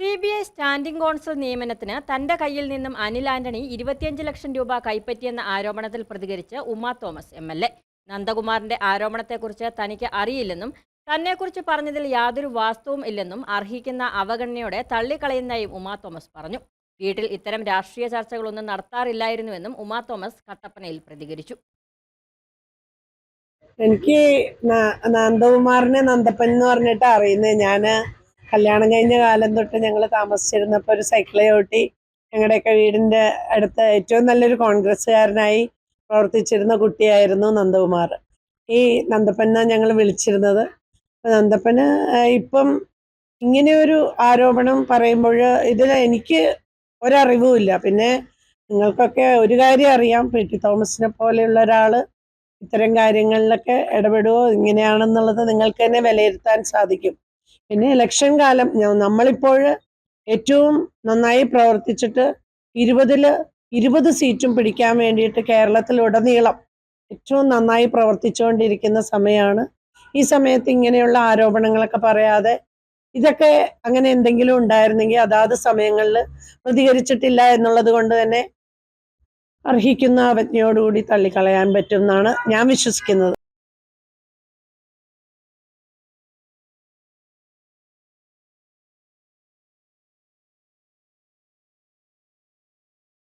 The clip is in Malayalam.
C B I standing counsel നിയമനത്തിന് തന്റെ കയ്യിൽ നിന്നും അനിൽ ആന്റണി ഇരുപത്തിയഞ്ച് ലക്ഷം രൂപ കൈപ്പറ്റിയെന്ന ആരോപണത്തിൽ പ്രതികരിച്ച് Uma Thomas M L A. നന്ദകുമാറിന്റെ ആരോപണത്തെക്കുറിച്ച് തനിക്ക് അറിയില്ലെന്നും തന്നെക്കുറിച്ച് പറഞ്ഞതിൽ യാതൊരു വാസ്തവും ഇല്ലെന്നും അർഹിക്കുന്ന അവഗണനയോടെ തള്ളിക്കളയുന്നതായും ഉമാ തോമസ് പറഞ്ഞു. വീട്ടിൽ ഇത്തരം രാഷ്ട്രീയ ചർച്ചകളൊന്നും നടത്താറില്ലായിരുന്നുവെന്നും ഉമാ തോമസ് കട്ടപ്പനയിൽ പ്രതികരിച്ചു. എനിക്ക് നന്ദകുമാറിനെ നന്ദപ്പൻ എന്ന് പറഞ്ഞിട്ട് അറിയുന്നത് ഞാൻ കല്യാണം കഴിഞ്ഞ കാലം തൊട്ട് ഞങ്ങൾ താമസിച്ചിരുന്നപ്പോൾ ഒരു സൈക്കിളെ ഓട്ടി ഞങ്ങളുടെയൊക്കെ വീടിന്റെ അടുത്ത് ഏറ്റവും നല്ലൊരു കോൺഗ്രസ്സുകാരനായി പ്രവർത്തിച്ചിരുന്ന കുട്ടിയായിരുന്നു നന്ദകുമാർ. ഈ നന്ദപ്പൻ എന്നാണ് ഞങ്ങൾ വിളിച്ചിരുന്നത് നന്ദപ്പന് ഇപ്പം ഇങ്ങനെ ഒരു ആരോപണം പറയുമ്പോൾ ഇതിൽ എനിക്ക് ഒരറിവുമില്ല. പിന്നെ നിങ്ങൾക്കൊക്കെ ഒരു കാര്യം അറിയാം പി. ടി. തോമസിനെ പോലെയുള്ള ഒരാൾ ഇത്തരം കാര്യങ്ങളിലൊക്കെ ഇടപെടുവോ ഇങ്ങനെയാണെന്നുള്ളത് നിങ്ങൾക്ക് തന്നെ വിലയിരുത്താൻ സാധിക്കും. പിന്നെ ഇലക്ഷൻ കാലം നമ്മളിപ്പോൾ ഏറ്റവും നന്നായി പ്രവർത്തിച്ചിട്ട് ഇരുപതിൽ ഇരുപത് സീറ്റും പിടിക്കാൻ വേണ്ടിയിട്ട് കേരളത്തിലുടനീളം ഏറ്റവും നന്നായി പ്രവർത്തിച്ചുകൊണ്ടിരിക്കുന്ന സമയമാണ് ഈ സമയത്ത് ഇങ്ങനെയുള്ള ആരോപണങ്ങളൊക്കെ പറയാതെ ഇതൊക്കെ അങ്ങനെ എന്തെങ്കിലും ഉണ്ടായിരുന്നെങ്കിൽ അതാത് സമയങ്ങളിൽ പ്രതികരിച്ചിട്ടില്ല എന്നുള്ളത് കൊണ്ട് തന്നെ അർഹിക്കുന്ന അവജ്ഞയോടുകൂടി തള്ളിക്കളയാൻ പറ്റും എന്നാണ് ഞാൻ വിശ്വസിക്കുന്നത്.